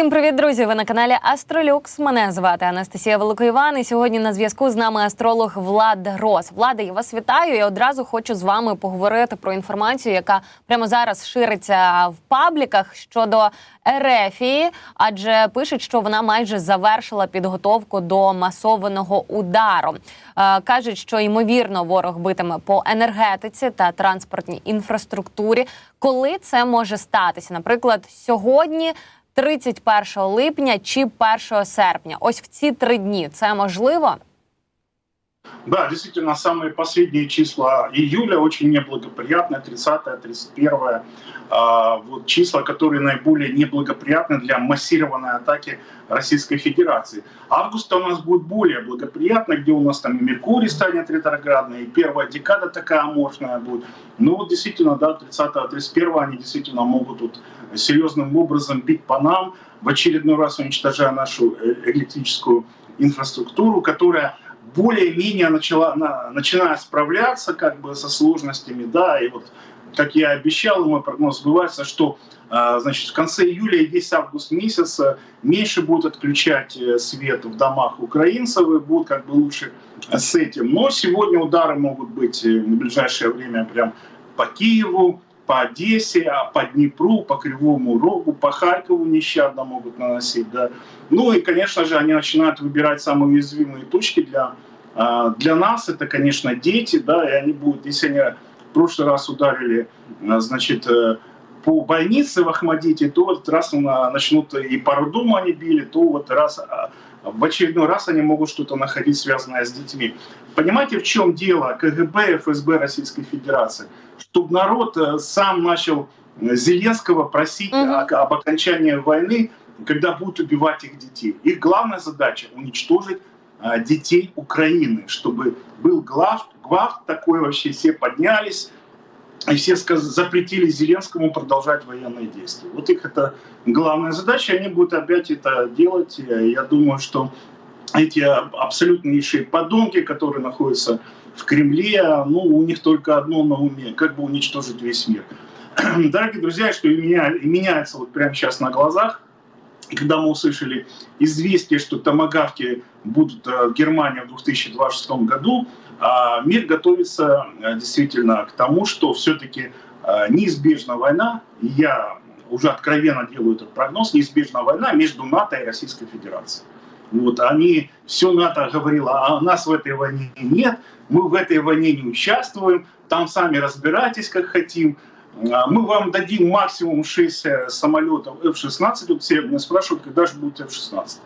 Всім привіт, друзі! Ви на каналі Астролюкс. Мене звати Анастасія Великоїван. І сьогодні на зв'язку з нами астролог Влад Грос. Влади, я вас вітаю. Я одразу хочу з вами поговорити про інформацію, яка прямо зараз шириться в пабліках щодо Ерефії, адже пишуть, що вона майже завершила підготовку до масованого удару. Е, кажуть, що ймовірно ворог битиме по енергетиці та транспортній інфраструктурі. Коли це може статися? Наприклад, сьогодні. 31 липня чи 1 серпня. Ось в ці три дні це можливо. Да, действительно, самые последние числа июля очень неблагоприятные, 30-31 а, вот числа, которые наиболее неблагоприятны для массированной атаки Российской Федерации. Августа у нас будет более благоприятно, где у нас там и Меркурий станет ретроградный, и первая декада такая мощная будет. Ну вот действительно, да, 30-31 они действительно могут тут серьезным образом бить по нам, в очередной раз уничтожая нашу э, электрическую инфраструктуру, которая более-менее начала, на, начиная справляться как бы со сложностями, да, и вот как я обещал, мой прогноз сбывается, что значит, в конце июля и весь август месяц меньше будут отключать э, свет в домах украинцев и будут как бы лучше с этим. Но сегодня удары могут быть э, в ближайшее время прям по Киеву, по Одессе, а по Днепру, по Кривому Рогу, по Харькову нещадно могут наносить. Да. Ну и, конечно же, они начинают выбирать самые уязвимые точки для, а, для нас. Это, конечно, дети, да, и они будут, если они в прошлый раз ударили, а, значит, э, по больнице в Ахмадите, то вот раз начнут и по роддому они били, то вот раз а, в очередной раз они могут что-то находить, связанное с детьми. Понимаете, в чем дело КГБ и ФСБ Российской Федерации? Чтобы народ э, сам начал э, Зеленского просить угу. об окончании войны, когда будут убивать их детей. Их главная задача — уничтожить э, детей Украины, чтобы был глав, глав такой вообще, все поднялись, и все запретили Зеленскому продолжать военные действия. Вот их это главная задача, они будут опять это делать. Я думаю, что эти абсолютнейшие подонки, которые находятся в Кремле, ну, у них только одно на уме, как бы уничтожить весь мир. Дорогие друзья, что и, меня, и меняется вот прямо сейчас на глазах, когда мы услышали известие, что томогавки будут э, в Германии в 2026 году, мир готовится э, действительно к тому, что все-таки э, неизбежна война. Я уже откровенно делаю этот прогноз, неизбежна война между НАТО и Российской Федерацией. Вот, они, все НАТО говорило, а нас в этой войне нет, мы в этой войне не участвуем, там сами разбирайтесь, как хотим. А мы вам дадим максимум 6 э, самолетов F-16. Вот все меня спрашивают, когда же будет F-16.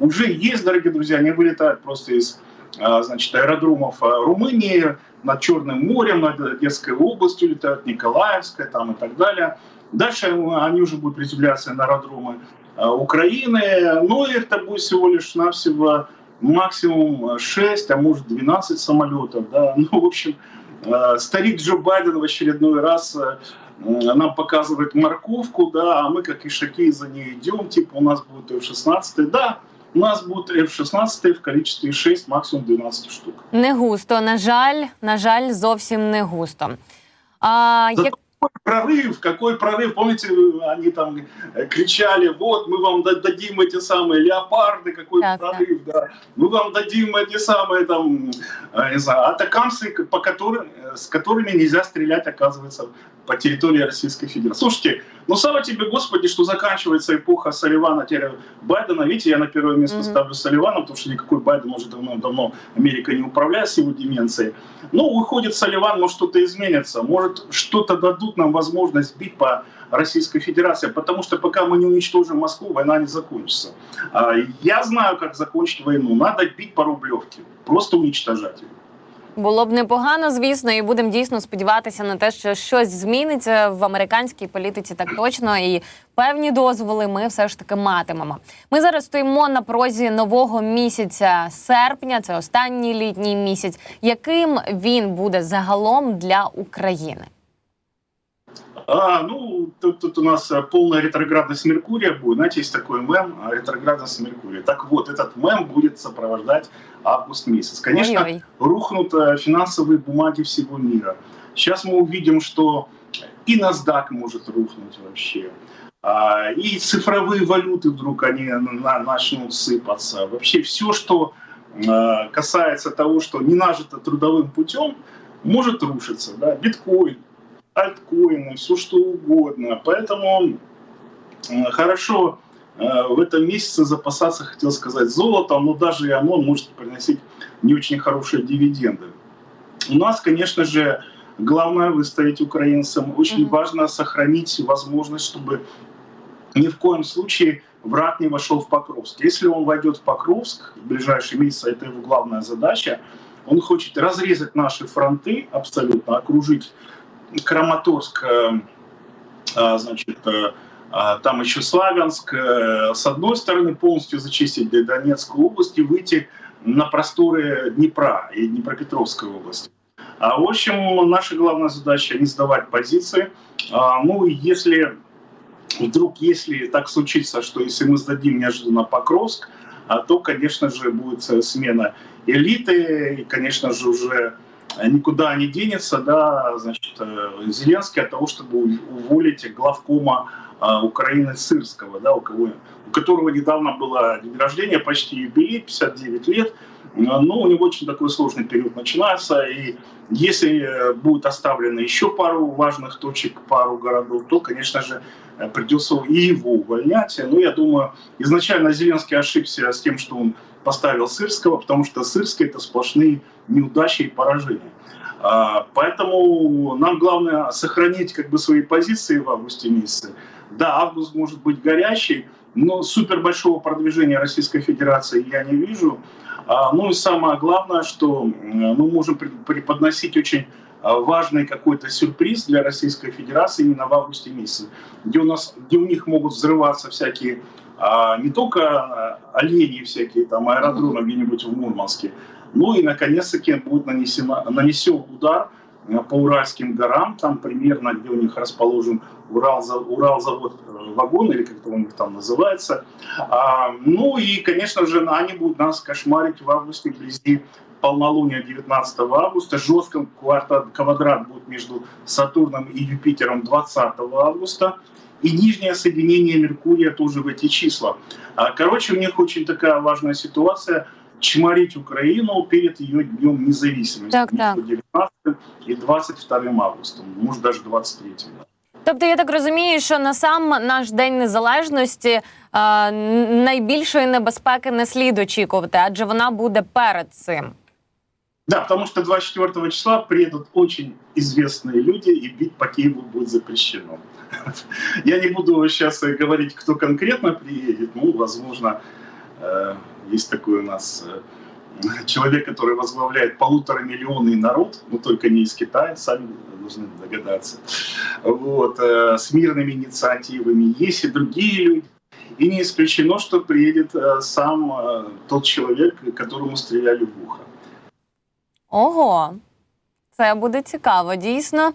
Уже есть, дорогие друзья, они вылетают просто из а, значит, аэродромов а, Румынии, над Черным морем, над Одесской областью летают, Николаевская там и так далее. Дальше они уже будут приземляться на аэродромы Украины. Ну, это будет всего лишь навсего максимум 6, а может 12 самолетов. Да? Ну, в общем, старик Джо Байден в очередной раз нам показывает морковку, да, а мы как ишаки за ней идем, типа у нас будет F-16, да, у нас будет F-16 в количестве 6, максимум 12 штук. Не густо, на жаль, на жаль, зовсім не густо. А, як... прорыв, какой прорыв, помните, они там кричали, вот, мы вам дадим эти самые леопарды, какой так, прорыв, да. да, мы вам дадим эти самые там, не знаю, атакамсы, по которым, с которыми нельзя стрелять, оказывается, по территории Российской Федерации. Слушайте, ну слава тебе, Господи, что заканчивается эпоха Салливана, теперь Байдена. Видите, я на первое место mm-hmm. ставлю Салливана, потому что никакой Байден уже давно-давно Америка не управляет с его деменцией. Ну, выходит Салливан, может что-то изменится, может что-то дадут нам возможность бить по Российской Федерации, потому что пока мы не уничтожим Москву, война не закончится. А, я знаю, как закончить войну. Надо бить по Рублевке, просто уничтожать ее. Було б непогано, звісно, і будемо дійсно сподіватися на те, що щось зміниться в американській політиці так точно, і певні дозволи ми все ж таки матимемо. Ми зараз стоїмо на прозі нового місяця серпня. Це останній літній місяць. Яким він буде загалом для України? А, ну, тут, тут у нас э, полная ретроградность Меркурия будет. Знаете, есть такой мем ретроградность Меркурия. Так вот, этот мем будет сопровождать август месяц. Конечно, Ой-ой. рухнут э, финансовые бумаги всего мира. Сейчас мы увидим, что и NASDAQ может рухнуть вообще. А, и цифровые валюты вдруг они на, начнут сыпаться. Вообще все, что э, касается того, что не нажито трудовым путем, может рушиться. Да? Биткоин, альткоины, все что угодно. Поэтому э, хорошо э, в этом месяце запасаться, хотел сказать, золотом, но даже и оно может приносить не очень хорошие дивиденды. У нас, конечно же, главное выстоять украинцам. Очень mm-hmm. важно сохранить возможность, чтобы ни в коем случае враг не вошел в Покровск. Если он войдет в Покровск в ближайшие месяцы, это его главная задача, он хочет разрезать наши фронты абсолютно, окружить Краматорск, э, э, значит, э, там еще Славянск, с одной стороны полностью зачистить до Донецкой области, выйти на просторы Днепра и Днепропетровской области. А, в общем, наша главная задача не сдавать позиции. А, ну и если вдруг, если так случится, что если мы сдадим неожиданно Покровск, а, то, конечно же, будет смена элиты, и, конечно же, уже никуда не денется, да, значит, э, Зеленский от того, чтобы уволить главкома а, Украины Сырского, да, у, кого, которого недавно было день рождения, почти юбилей, 59 лет, но у него очень такой сложный период начинается, и если э, будет оставлено еще пару важных точек, пару городов, то, конечно же, э, придется и его увольнять. Но я думаю, изначально Зеленский ошибся с тем, что он поставил Сырского, потому что Сырский это сплошные неудачи и поражения. А, поэтому нам главное сохранить как бы свои позиции в августе месяце. Да, август может быть горячий, но супер большого продвижения Российской Федерации я не вижу. А, ну и самое главное, что мы можем преподносить очень а, важный какой-то сюрприз для Российской Федерации именно в августе месяце, где у нас, где у них могут взрываться всякие а, не только олени всякие там аэродромы где-нибудь в Мурманске, но и наконец-таки будет нанесен, нанесен удар по Уральским горам, там примерно, где у них расположен Урал, Уралзавод э, вагон, или как-то он там называется. А, ну и, конечно же, они будут нас кошмарить в августе вблизи полнолуния 19 августа. Жестком квадрат будет между Сатурном и Юпитером 20 августа. И нижнее соединение Меркурия тоже в эти числа. А, короче, у них очень такая важная ситуация – чморить Украину перед ее днем независимости. Так, так. 19 і 22 августа, може навіть 23. Тобто я так розумію, що на сам наш день незалежності е, найбільшої небезпеки не слід очікувати, адже вона буде перед цим. Да, потому что 24 числа приедут очень известные люди, и бить по Киеву будет запрещено. Я не буду сейчас говорить, кто конкретно приедет, ну, возможно, э, есть такой у нас э, человек, который возглавляет полутора миллионный народ, но только не из Китая, сами должны догадаться, вот, э, с мирными инициативами. Есть и другие люди. И не исключено, что приедет э, сам тот человек, которому стреляли в ухо. Ого, це буде цікаво, дійсно.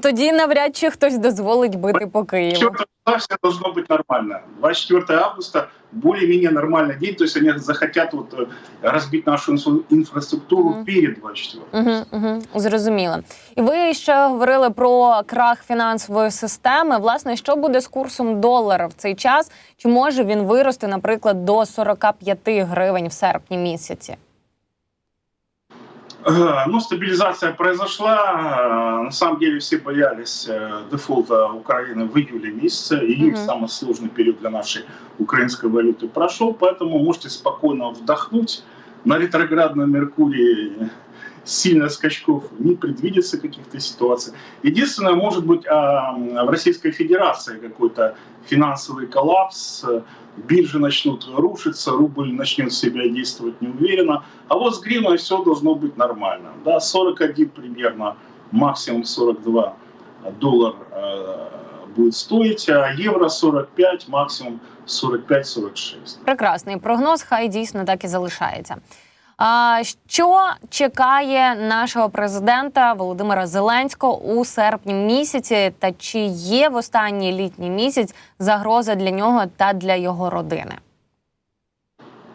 Тоді навряд чи хтось дозволить бити по Києву. все должно быть нормально. 24 августа более-менее нормальный день, то есть они захотят вот э, разбить нашу інфраструктуру mm. перед 24. Угу, угу, Зрозуміло. І ви ще говорили про крах фінансової системи. Власне, що буде з курсом долара в цей час? Чи може він вирости, наприклад, до 45 гривень в серпні місяці? Ну, стабилизация произошла. На самом деле все боялись э, дефолта Украины в июле месяце. Июль mm-hmm. самый сложный период для нашей украинской валюты прошел, поэтому можете спокойно вдохнуть. На ретроградном Меркурии сильно скачков не предвидится каких-то ситуаций. Единственное, может быть, а, в Российской Федерации какой-то финансовый коллапс, биржи начнут рушиться, рубль начнет себя действовать неуверенно. А вот с гривной все должно быть нормально. Да, 41 примерно, максимум 42 доллар э, будет стоить, а евро 45, максимум 45-46. Прекрасний прогноз, хай дійсно так і залишається. А що чекає нашого президента Володимира Зеленського у серпні місяці? Та чи є в останній літній місяць загроза для нього та для його родини?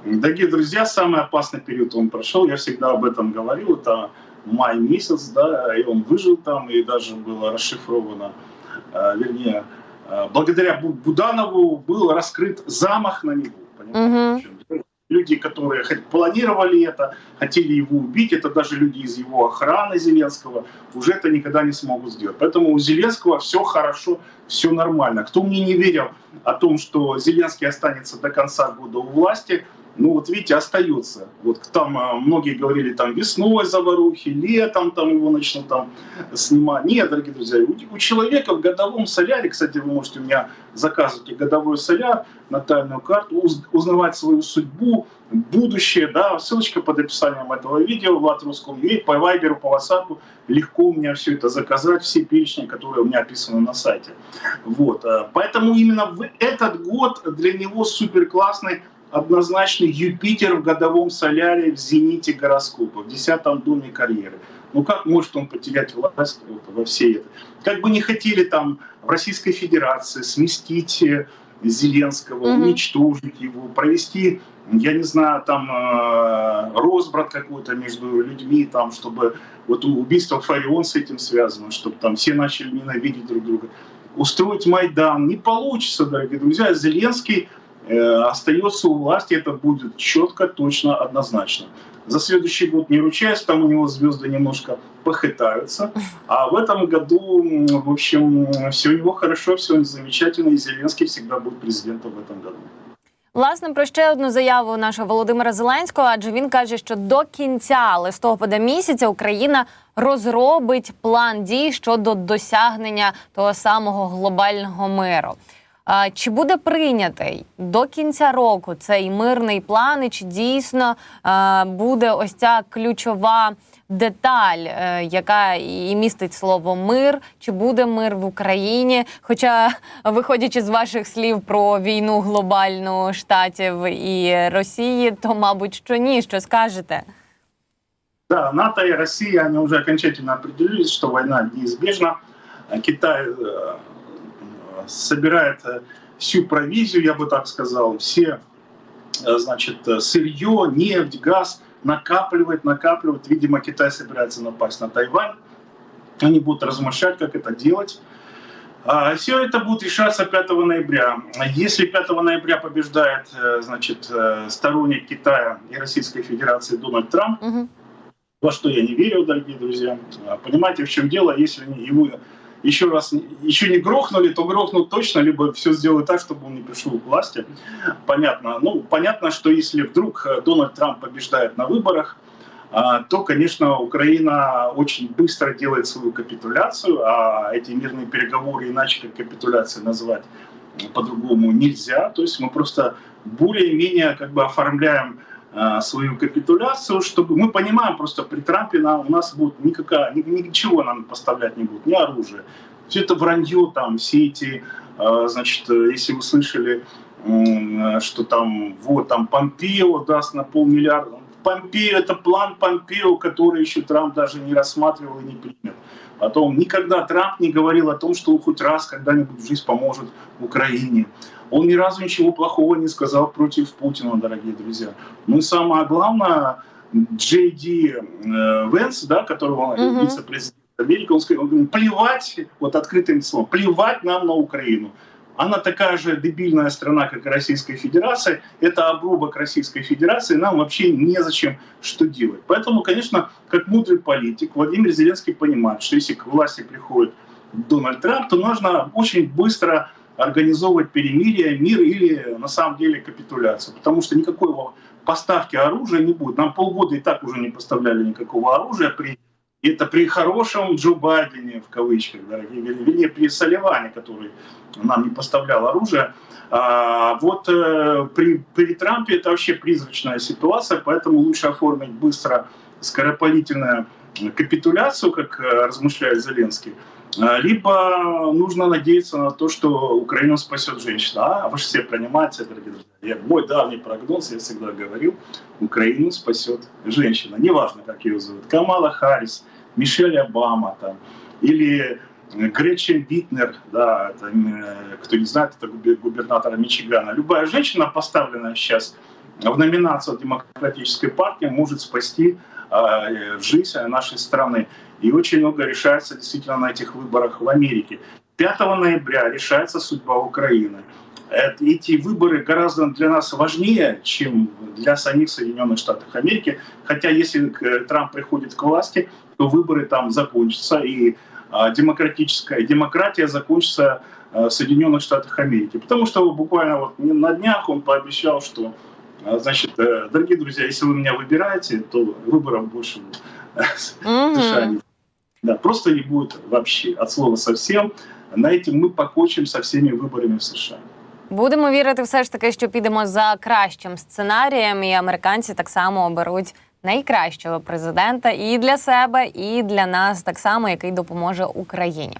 Дорогие друзья, самый опасный период он прошел. Я всегда об этом говорил. Это май месяц, да, и он выжил там, и даже было расшифровано, вернее, э, благодаря Бу- Буданову был раскрыт замах на него. Понимаете? Мгм. Люди, которые планировали это, хотели его убить, это даже люди из его охраны Зеленского, уже это никогда не смогут сделать. Поэтому у Зеленского все хорошо, все нормально. Кто мне не верил о том, что Зеленский останется до конца года у власти, ну вот видите, остается. Вот там э, многие говорили там весной заварухи, летом там его начнут там снимать. Нет, дорогие друзья, у, человека в годовом соляре, кстати, вы можете у меня заказывать и годовой соляр, натальную карту, уз- узнавать свою судьбу, будущее, да, ссылочка под описанием этого видео, Влад Русском по Вайберу, по WhatsApp, легко у меня все это заказать, все перечни, которые у меня описаны на сайте. Вот, э, поэтому именно в этот год для него супер классный, однозначно Юпитер в годовом соляре в зените гороскопа, в десятом доме карьеры. Ну как может он потерять власть вот во всей этой? Как бы не хотели там в Российской Федерации сместить э, Зеленского, Мгм. уничтожить его, провести, я не знаю, там э, розбрат какой-то между людьми, там, чтобы вот убийство Фарион с этим связано, чтобы там все начали ненавидеть друг друга. Устроить Майдан не получится, дорогие друзья. Зеленский э, остается у власти, это будет четко, точно, однозначно. За следующий год не ручаюсь, там у него звезды немножко похитаются. А в этом году, в общем, все у него хорошо, все замечательно, и Зеленский всегда будет президентом в этом году. Власне, про ще одну заяву нашого Володимира Зеленського, адже він каже, що до кінця листопада місяця Україна розробить план дій щодо досягнення того самого глобального миру. Чи буде прийнятий до кінця року цей мирний план, і чи дійсно е, буде ось ця ключова деталь, е, яка і містить слово мир, чи буде мир в Україні? Хоча, виходячи з ваших слів про війну глобальну штатів і Росії, то мабуть що ні, що скажете? Да, НАТО и Россия, они уже окончательно определились, что война неизбежна. Китай э, собирает э, всю провизию, я бы так сказал, все, э, значит, э, сырье, нефть, газ накапливает, накапливает. Видимо, Китай собирается напасть на Тайвань. Они будут размышлять, как это делать. Все это будет решаться 5 ноября. Если 5 ноября побеждает значит, сторонник Китая и Российской Федерации Дональд Трамп, Угу. во что я не верю, дорогие друзья. А, Понимаете, в чем дело? Если они его еще раз еще не грохнули, то грохнут точно, либо все сделают так, чтобы он не пришел к власти. Понятно. Ну, понятно, что если вдруг э, Дональд Трамп побеждает на выборах, а, то, конечно, Украина очень быстро делает свою капитуляцию, а эти мирные переговоры иначе как капитуляцией назвать по-другому нельзя. То есть мы просто более-менее как бы оформляем свою капитуляцию, чтобы мы понимаем, просто при Трампе нам, у нас будет никакая, ни- ничего нам поставлять не будет, ни оружие. Все это вранье там, все эти, э, значит, э, если вы слышали, э, что там, вот там Помпео даст на полмиллиарда. Помпео, это план Помпео, который еще Трамп даже не рассматривал и не примет. Потом никогда Трамп не говорил о том, что хоть раз когда-нибудь в жизнь поможет Украине. Он ни разу ничего плохого не сказал против Путина, дорогие друзья. Ну и самое главное, Джей Ди э, Венс, да, которого Мгм. вице-президент Америки, он сказал, плевать, вот открытым словом, плевать нам на Украину. Она такая же дебильная страна, как и Российская Федерация. Это обрубок Российской Федерации. Нам вообще незачем что делать. Поэтому, конечно, как мудрый политик, Владимир Зеленский понимает, что если к власти приходит Дональд Трамп, то нужно очень быстро организовывать перемирие, мир или на самом деле капитуляцию. Потому что никакой поставки оружия не будет. Нам полгода и так уже не поставляли никакого оружия при это при хорошем Джо Байдене, в кавычках, дорогие, вернее, при Салливане, который нам не поставлял оружие. А, вот э, при, при Трампе это вообще призрачная ситуация, поэтому лучше оформить быстро скоропалительную капитуляцию, как э, размышляет Зеленский, либо нужно надеяться на то, что Украину спасет женщина. А вы же все понимаете, дорогие друзья, я, мой давний прогноз, я всегда говорил, Украину спасет женщина. Неважно, как ее зовут. Камала Харрис, Мишель Обама там, или Гречен Битнер, да, это, э, кто не знает, это губер- губернатор Мичигана. Любая женщина, поставленная сейчас в номинацию Демократической партии, может спасти э, жизнь нашей страны. И очень много решается действительно на этих выборах в Америке. 5 ноября решается судьба Украины. Эт- Эти выборы гораздо для нас важнее, чем для самих Соединенных Штатов Америки. Хотя если к- Трамп приходит к власти, то выборы там закончатся, и а, демократическая демократия закончится а, в Соединенных Штатах Америки. Потому что буквально вот на днях он пообещал, что а, Значит, э, дорогие друзья, если вы меня выбираете, то выборов больше э, Мгм. США не да, просто не будет вообще от слова совсем. На этом мы покончим со всеми выборами в США. Будемо вірити, все ж таки, що підемо за кращим сценарієм, і американці так само оберуть найкращого президента і для себе, і для нас так само, який допоможе Україні.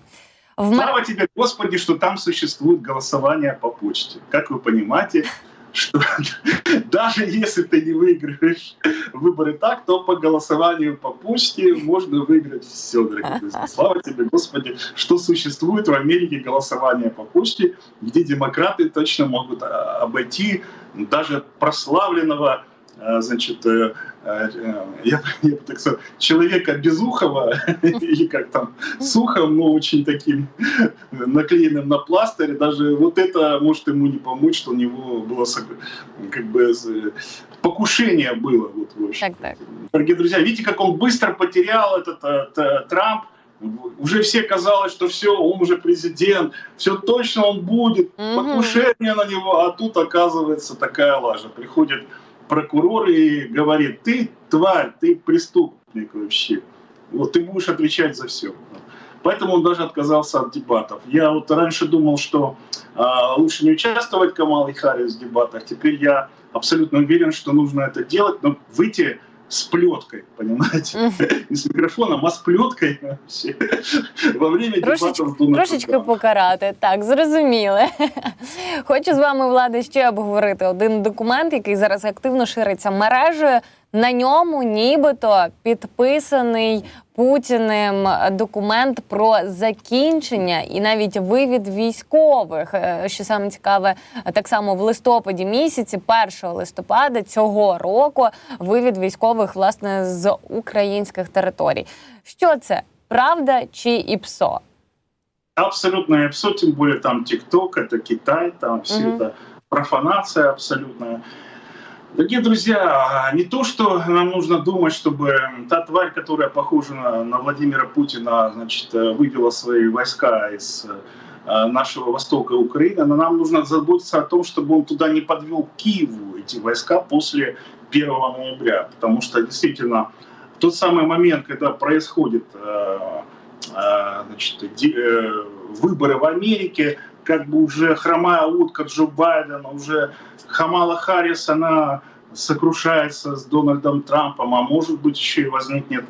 В мер- Слава тебе, Господи, что там существует голосование по почте. Как вы понимаете, что даже если ты не выиграешь выборы так, то по голосованию по почте можно выиграть все, дорогие друзья. Слава тебе, Господи, что существует в Америке голосование по почте, где демократы точно могут а, обойти даже прославленного значит, э, э, я, я бы так сказал, человека безухого, или как там, сухом, но очень таким наклеенным на пластыре, даже вот это может ему не помочь, что у него было как бы покушение было. Вот, в общем. Так, так. Дорогие друзья, видите, как он быстро потерял этот э, т- Трамп. Уже все казалось, что все, он уже президент, все точно он будет, покушение на него, а тут оказывается такая лажа. Приходит прокурор и говорит, ты тварь, ты преступник вообще. Вот ты будешь отвечать за все. Поэтому он даже отказался от дебатов. Я вот раньше думал, что а, лучше не участвовать Камалой Харрис в дебатах. Теперь я абсолютно уверен, что нужно это делать, но выйти с плеткой, понимаете? Не с микрофоном, а с плеткой вообще. Во время дебатов трошечки покарати. Так, зрозуміли. Хочу з вами, Влади, ще обговорити один документ, який зараз активно шириться мережею. На ньому нібито підписаний Путіним документ про закінчення і навіть вивід військових. Е, Що саме цікаве, так само в листопаді місяці, 1 листопада цього року, вивід військових власне з українських територій. Що це? Правда чи ІПСО? Абсолютно ИПСО, тем более там ТикТок, это Китай, там все Мгм. это профанация абсолютная. Дорогие друзья, не то, что нам нужно думать, чтобы та тварь, которая похожа на, на Владимира Путина, значит, э, вывела свои войска из э, нашего востока Украины, но нам нужно заботиться о том, чтобы он туда не подвел Киеву эти войска после 1 ноября. Потому что действительно в тот самый момент, когда происходит э, значит, выборы в Америке, как бы уже хромая утка Джо Байдена, уже Хамала Харрис, она сокрушается с Дональдом Трампом, а может быть еще и возникнет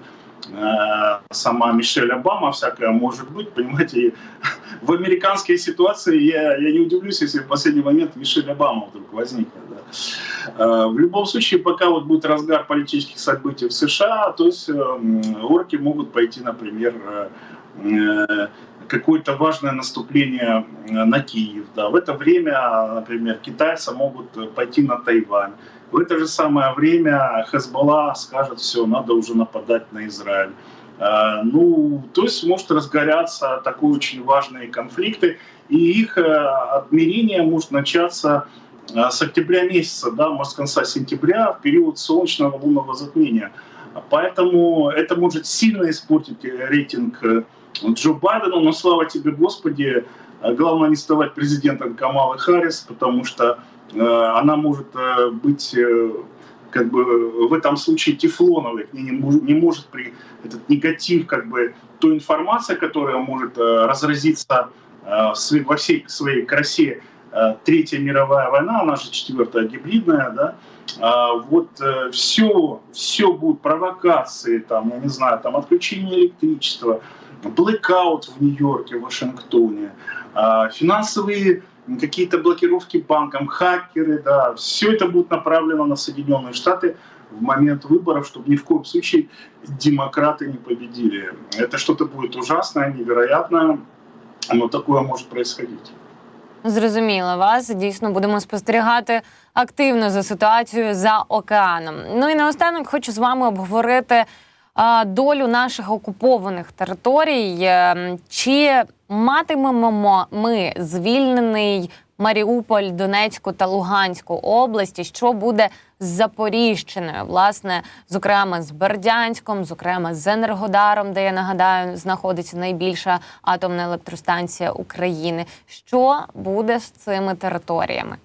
э, сама Мишель Обама, всякое может быть, понимаете, и в американской ситуации я, я не удивлюсь, если в последний момент Мишель Обама вдруг возникнет. да. Э, В любом случае, пока вот будет разгар политических событий в США, то есть э, орки могут пойти, например, э, э, какое-то важное наступление э, на Киев. Да. В это время, например, китайцы могут пойти на Тайвань. В это же самое время Хезбалла скажет, все, надо уже нападать на Израиль. Э, Ну, то есть может разгоряться такие очень важные конфликты, и их э, отмерение может начаться с октября месяца, да, может, с конца сентября, в период солнечного лунного затмения. Поэтому это может сильно испортить рейтинг Джо Байдена, но слава тебе, Господи, э, главное не ставать президентом Камалы Харрис, потому что э, она может э, быть э, как бы в этом случае тефлоновой, к ней не, не может при этот негатив, как бы той информация, которая может э, разразиться э, во всей своей красе э, Третья мировая война, она же четвертая гибридная, да, а, вот все, все будет провокации, там, я не знаю, там отключение электричества, блэкаут в Нью-Йорке, в Вашингтоне, а, финансовые какие-то блокировки банкам, хакеры, да, все это будет направлено на Соединенные Штаты в момент выборов, чтобы ни в коем случае демократы не победили. Это что-то будет ужасное, невероятное, но такое может происходить. Зрозуміла вас. Дійсно, будемо спостерігати активно за ситуацією за океаном. Ну і наостанок хочу з вами обговорити а, долю наших окупованих територій. Е, Чи матимемо ми звільнений Маріуполь, Донецьку та Луганську області? Що буде з Запоріжчиною? Власне, зокрема з Бердянськом, зокрема з Енергодаром, де я нагадаю, знаходиться найбільша атомна електростанція України. Що буде з цими територіями?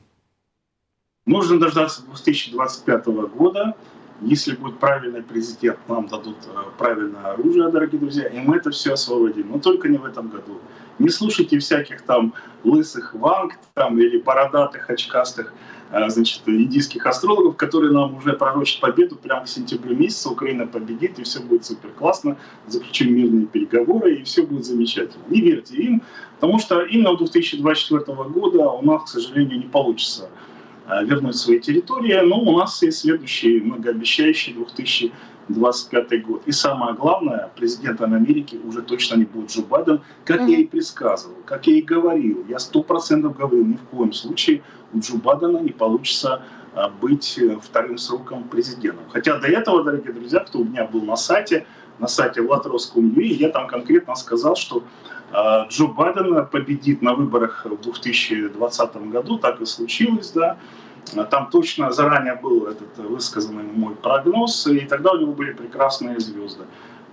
Нужно дождаться 2025 года. Если будет правильный президент, нам дадут э, правильное оружие, дорогие друзья, и мы это все освободим. Но только не в этом году. Не слушайте всяких там лысых ванг там, или бородатых, очкастых э, значит, индийских астрологов, которые нам уже пророчат победу прямо к сентябрю месяца. Украина победит, и все будет супер классно. Заключим мирные переговоры, и все будет замечательно. Не верьте им, потому что именно в 2024 года у нас, к сожалению, не получится вернуть свои территории, но у нас есть следующий многообещающий 2025 год. И самое главное, президентом Америки уже точно не будет Джо Байден, как Мгм. я и предсказывал, как я и говорил. Я сто процентов говорил, ни в коем случае у Джо Байдена не получится а, быть э, вторым сроком президентом. Хотя до этого, дорогие друзья, кто у меня был на сайте, на сайте Владрос.ua, я там конкретно сказал, что Джо Байден победит на выборах в 2020 году, так и случилось, да. А, Там точно заранее был этот высказанный мой прогноз, и тогда у него были прекрасные звезды.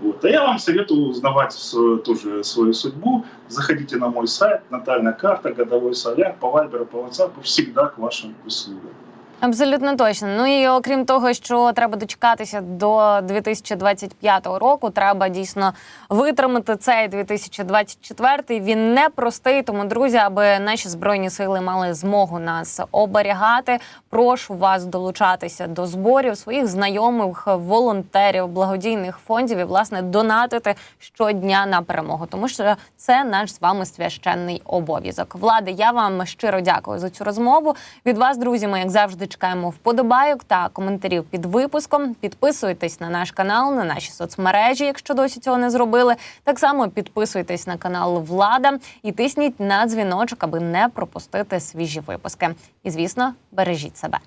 Вот. А я вам советую узнавать свою- тоже свою судьбу. Заходите на мой сайт, натальная карта, годовой соляр, по Вайберу, по WhatsApp, всегда к вашим услугам. Абсолютно точно. Ну і окрім того, що треба дочекатися до 2025 року, треба дійсно витримати цей 2024. Він не простий. Тому, друзі, аби наші збройні сили мали змогу нас оберігати. Прошу вас долучатися до зборів своїх знайомих, волонтерів, благодійних фондів і власне донатити щодня на перемогу, тому що це наш з вами священний обов'язок. Влади, я вам щиро дякую за цю розмову. Від вас, друзі, ми як чекаємо вподобайок та коментарів під випуском. Підписуйтесь на наш канал, на наші соцмережі, якщо досі цього не зробили. Так само підписуйтесь на канал Влада і тисніть на дзвіночок, аби не пропустити свіжі випуски. І звісно, бережіть себе.